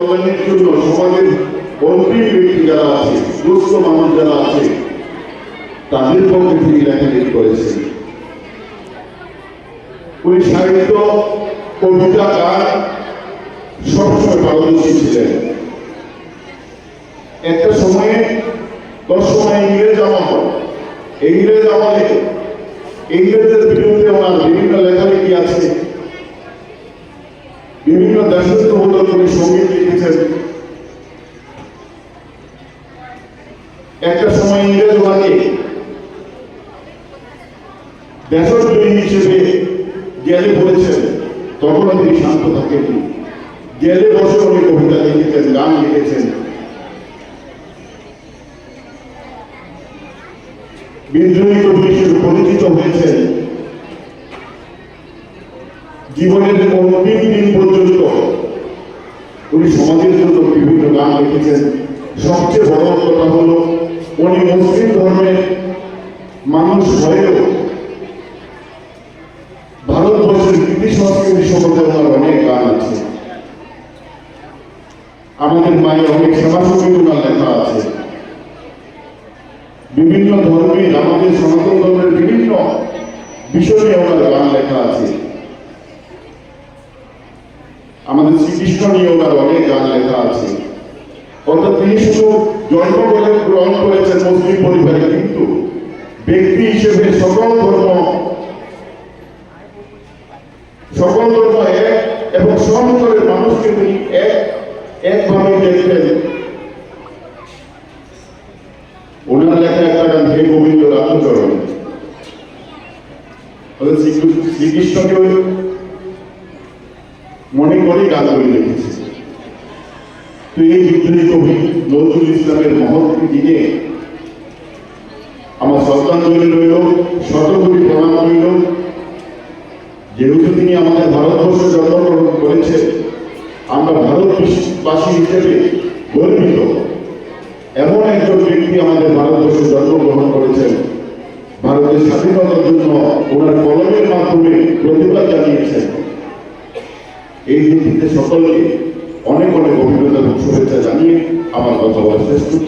কল্যাণের জন্য সমাজের অন্তিম ব্যক্তি যারা আছে দুস্থ মানুষ যারা আছে তাদের পক্ষে তিনি লেখালেখি করেছেন উনি সাহিত্য কবিতা গান সবসময় পারদর্শী ছিলেন একটা সময়ে দশ সময় ইংরেজ আমল ইংরেজ আমলে ইংরেজদের বিরুদ্ধে ওনার বিভিন্ন লেখালেখি আছে বিভিন্ন দেশত্ববোধক উনি সংগীত লিখেছেন। একটা সময় ইংরেজ হিসেবে জেলে পড়েছেন তখনও তিনি শান্ত বসে উনি কবিতা লিখেছেন, গান লিখেছেন। বিদ্রোহী কবি হিসেবে পরিচিত হয়েছেন। জীবনের অন্তিম দিন পর্যন্ত উনি সমাজের জন্য বিভিন্ন গান লিখেছেন। সবচেয়ে বড় কথা হলো, উনি মুসলিম ধর্মের মানুষ হয়েও ভারতবর্ষের কৃতি সংস্কৃতি সম্বন্ধে ওনার অনেক গান আছে। আমাদের মায়ের অনেক সেবা সংগীত লেখা আছে। বিভিন্ন ধর্মের, আমাদের সনাতন ধর্মের বিভিন্ন বিষয় নিয়ে ওনার গান লেখা আছে। আমাদের শ্রীকৃষ্ণ নিয়ে ওনার অনেক গান লেখা আছে। অর্থাৎ তিনি শুধু জন্ম করে গ্রহণ করেছেন মুসলিম পরিবারে, কিন্তু ব্যক্তি হিসেবে সকল ধর্ম সকল ধর্ম এক এবং সমতলের মানুষকে তিনি এক একভাবে দেখতেন ওনার লেখা একটা গান, হে গোবিন্দ রামচরণ। শ্রীকৃষ্ণকে মনে করে গানগুলি লিখেছে তো এই বিদ্রোহী কবি নজরুল ইসলামের মহৎ দিনে আমার শ্রদ্ধাঞ্জলি রইল শতকোটি প্রণাম রইল। যেহেতু তিনি আমাদের ভারতবর্ষে জন্মগ্রহণ করেছেন, আমরা ভারতবাসী হিসেবে গর্বিত। এমন একজন ব্যক্তি আমাদের ভারতবর্ষে জন্মগ্রহণ করেছেন। ভারতের স্বাধীনতার জন্য ওনার কলমের মাধ্যমে প্রতিবাদ জানিয়েছেন। এই দিনটিতে সকলকে অনেক অনেক অভিজ্ঞতা এবং শুভেচ্ছা জানিয়ে আমার কথা বলা শেষ।